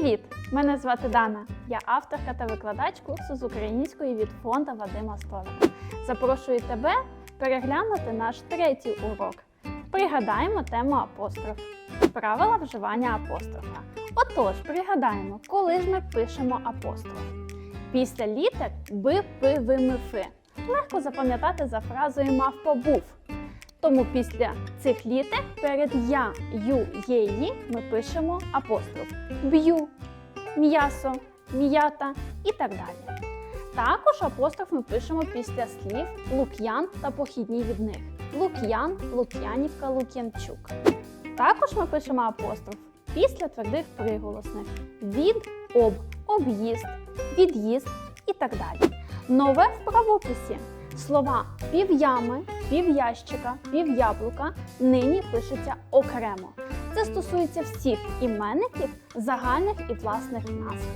Привіт! Мене звати Дана. Я авторка та викладач курсу з української від фонда Вадима Столика. Запрошую тебе переглянути наш третій урок. Пригадаємо тему апостроф. Правила вживання апострофа. Отож, пригадаємо, коли ж ми пишемо апостроф. Після літер би, пи, ви, ми, фи. Легко запам'ятати за фразою мав побув. Тому після цих літер перед я, ю, є, ї ми пишемо апостроф б'ю, м'ясо, м'ята і так далі. Також апостроф ми пишемо після слів лук'ян та похідні від них. Лук'ян, Лук'янівка, Лук'янчук. Також ми пишемо апостроф після твердих приголосних від, об, об'їзд, від'їзд і так далі. Нове в правописі. Слова пів'ями, пів'ящика, пів'яблука нині пишуться окремо. Це стосується всіх іменників, загальних і власних назв.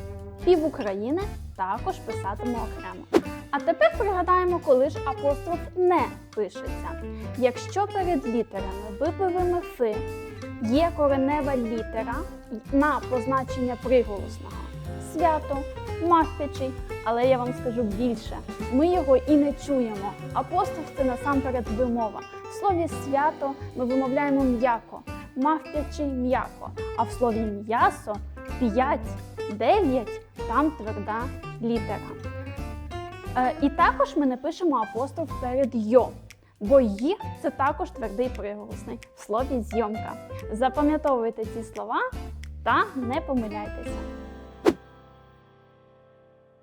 Пів України також писатиме окремо. А тепер пригадаємо, коли ж апостроф не пишеться. Якщо перед літерами випивими фи є коренева літера на позначення приголосного свято, мавпячий, але я вам скажу більше, ми його і не чуємо. Апостроф це насамперед вимова. В слові свято ми вимовляємо м'яко, мавпячий м'яко, а в слові м'ясо 5, 9 там тверда літера. Е, і також ми не пишемо апостроф перед йо. Бо «ї» – це також твердий приголосний в слові зйомка. Запам'ятовуйте ці слова та не помиляйтеся.